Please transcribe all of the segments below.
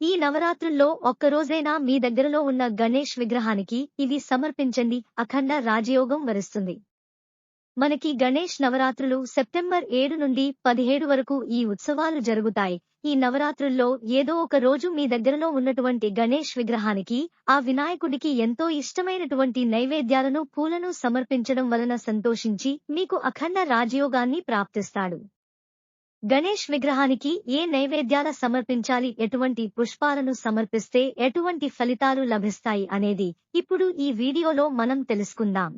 ఈ నవరాత్రుల్లో ఒక్కరోజైనా మీ దగ్గరలో ఉన్న గణేష్ విగ్రహానికి ఇది సమర్పించండి అఖండ రాజయోగం వరిస్తుంది. మనకి గణేష్ నవరాత్రులు సెప్టెంబర్ ఏడు నుండి పదిహేడు వరకు ఈ ఉత్సవాలు జరుగుతాయి. ఈ నవరాత్రుల్లో ఏదో ఒక రోజు మీ దగ్గరలో ఉన్నటువంటి గణేష్ విగ్రహానికి ఆ వినాయకుడికి ఎంతో ఇష్టమైనటువంటి నైవేద్యాలను పూలను సమర్పించడం వలన సంతోషించి మీకు అఖండ రాజయోగాన్ని ప్రాప్తిస్తాడు. గణేష్ విగ్రహానికి ఏ నైవేద్యాల సమర్పించాలి? ఎటువంటి పుష్పాలను సమర్పిస్తే ఎటువంటి ఫలితాలు లభిస్తాయి అనేది ఇప్పుడు ఈ వీడియోలో మనం తెలుసుకుందాం.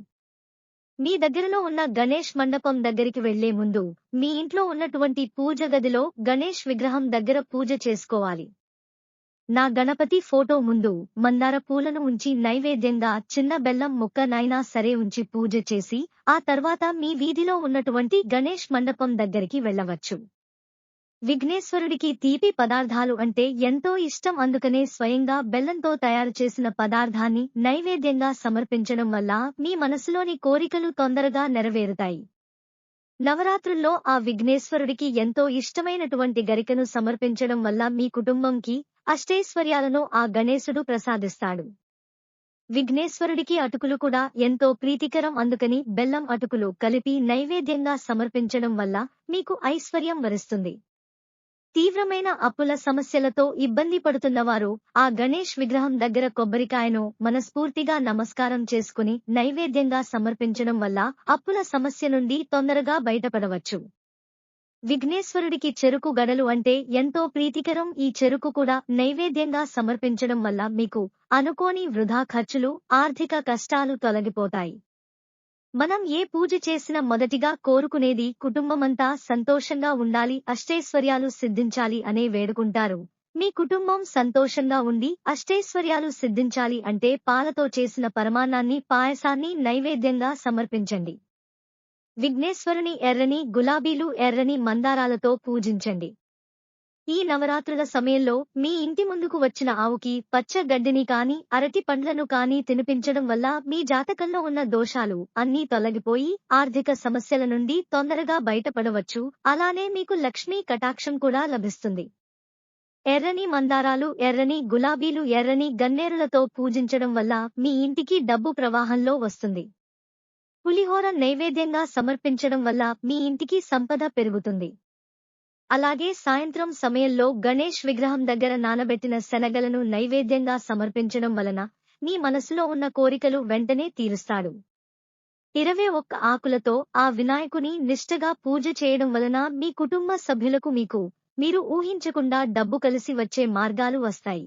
మీ దగ్గరలో ఉన్న గణేష్ మండపం దగ్గరికి వెళ్ళే ముందు మీ ఇంట్లో ఉన్నటువంటి పూజ గదిలో గణేష్ విగ్రహం దగ్గర పూజ చేసుకోవాలి. నా గణపతి ఫోటో ముందు మందార పూలను ఉంచి నైవేద్యంగా చిన్న బెల్లం ముక్కనైనా సరే ఉంచి పూజ చేసి ఆ తర్వాత మీ వీధిలో ఉన్నటువంటి గణేష్ మండపం దగ్గరికి వెళ్ళవచ్చు. విఘ్నేశ్వరుడికి తీపి పదార్థాలు అంటే ఎంతో ఇష్టం అందుకనే స్వయంగా బెల్లంతో తయారు చేసిన పదార్థాన్ని నైవేద్యంగా సమర్పించడం వల్ల మీ మనసులోని కోరికలు తొందరగా నెరవేరుతాయి. నవరాత్రుల్లో ఆ విఘ్నేశ్వరుడికి ఎంతో ఇష్టమైనటువంటి గరికను సమర్పించడం వల్ల మీ కుటుంబంకి అష్టైశ్వర్యాలను ఆ గణేశుడు ప్రసాదిస్తాడు. విఘ్నేశ్వరుడికి అటుకులు కూడా ఎంతో ప్రీతికరం అందుకని బెల్లం అటుకులు కలిపి నైవేద్యంగా సమర్పించడం వల్ల మీకు ఐశ్వర్యం వరిస్తుంది. తీవ్రమైన అప్పుల సమస్యలతో ఇబ్బంది పడుతున్నవారు ఆ గణేష్ విగ్రహం దగ్గర కొబ్బరికాయను మనస్ఫూర్తిగా నమస్కారం చేసుకుని నైవేద్యంగా సమర్పించడం వల్ల అప్పుల సమస్య నుండి తొందరగా బయటపడవచ్చు. విఘ్నేశ్వరుడికి చెరుకు గడలు అంటే ఎంతో ప్రీతికరం. ఈ చెరుకు కూడా నైవేద్యంగా సమర్పించడం వల్ల మీకు అనుకోని వృధా ఖర్చులు ఆర్థిక కష్టాలు తొలగిపోతాయి. మనం ఏ పూజ చేసినా మొదటిగా కోరుకునేది కుటుంబమంతా సంతోషంగా ఉండాలి అష్టైశ్వర్యాలు సిద్ధించాలి అనే వేడుకుంటారు. మీ కుటుంబం సంతోషంగా ఉండి అష్టైశ్వర్యాలు సిద్ధించాలి అంటే పాలతో చేసిన పరమాన్నాన్ని పాయసాన్ని నైవేద్యంగా సమర్పించండి. విఘ్నేశ్వరుని ఎర్రని గులాబీలు ఎర్రని మందారాలతో పూజించండి. ఈ నవరాత్రుల సమయంలో మీ ఇంటి ముందుకు వచ్చిన ఆవుకి పచ్చ గడ్డిని కాని అరటి పండ్లను కాని తినిపించడం వల్ల మీ జాతకంలో ఉన్న దోషాలు అన్నీ తొలగిపోయి ఆర్థిక సమస్యల నుండి తొందరగా బయటపడవచ్చు. అలానే మీకు లక్ష్మీ కటాక్షం కూడా లభిస్తుంది. ఎర్రని మందారాలు ఎర్రని గులాబీలు ఎర్రని గన్నేరులతో పూజించడం వల్ల మీ ఇంటికి డబ్బు ప్రవాహంలో వస్తుంది. పులిహోర నైవేద్యంగా సమర్పించడం వల్ల మీ ఇంటికి సంపద పెరుగుతుంది. అలాగే సాయంత్రం సమయంలో గణేష్ విగ్రహం దగ్గర నానబెట్టిన శనగలను నైవేద్యంగా సమర్పించడం వలన మీ మనసులో ఉన్న కోరికలు వెంటనే తీరుస్తాడు. ఇరవై ఒక్క ఆకులతో ఆ వినాయకుని నిష్టగా పూజ చేయడం వలన మీ కుటుంబ సభ్యులకు మీకు మీరు ఊహించకుండా డబ్బు కలిసి వచ్చే మార్గాలు వస్తాయి.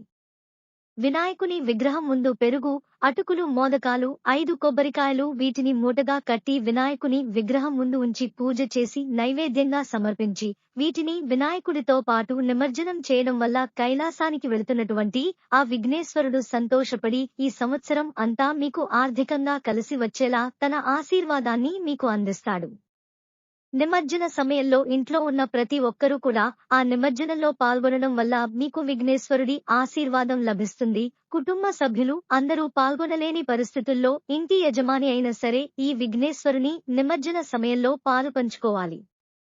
వినాయకుని విగ్రహం ముందు పెరుగు అటుకులు మోదకాలు ఐదు కొబ్బరికాయలు వీటిని మూటగా కట్టి వినాయకుని విగ్రహం ముందు ఉంచి పూజ చేసి నైవేద్యంగా సమర్పించి వీటిని వినాయకుడితో పాటు నిమజ్జనం చేయడం వల్ల కైలాసానికి వెళుతున్నటువంటి ఆ విఘ్నేశ్వరుడు సంతోషపడి ఈ సంవత్సరం అంతా మీకు ఆర్థికంగా కలిసి వచ్చేలా తన ఆశీర్వాదాన్ని మీకు అందిస్తాడు. నిమజ్జన సమయంలో ఇంట్లో ఉన్న ప్రతి ఒక్కరూ కూడా ఆ నిమజ్జనంలో పాల్గొనడం వల్ల మీకు విఘ్నేశ్వరుడి ఆశీర్వాదం లభిస్తుంది. కుటుంబ సభ్యులు అందరూ పాల్గొనలేని పరిస్థితుల్లో ఇంటి యజమాని అయినా సరే ఈ విఘ్నేశ్వరుని నిమజ్జన సమయంలో పాలు పంచుకోవాలి.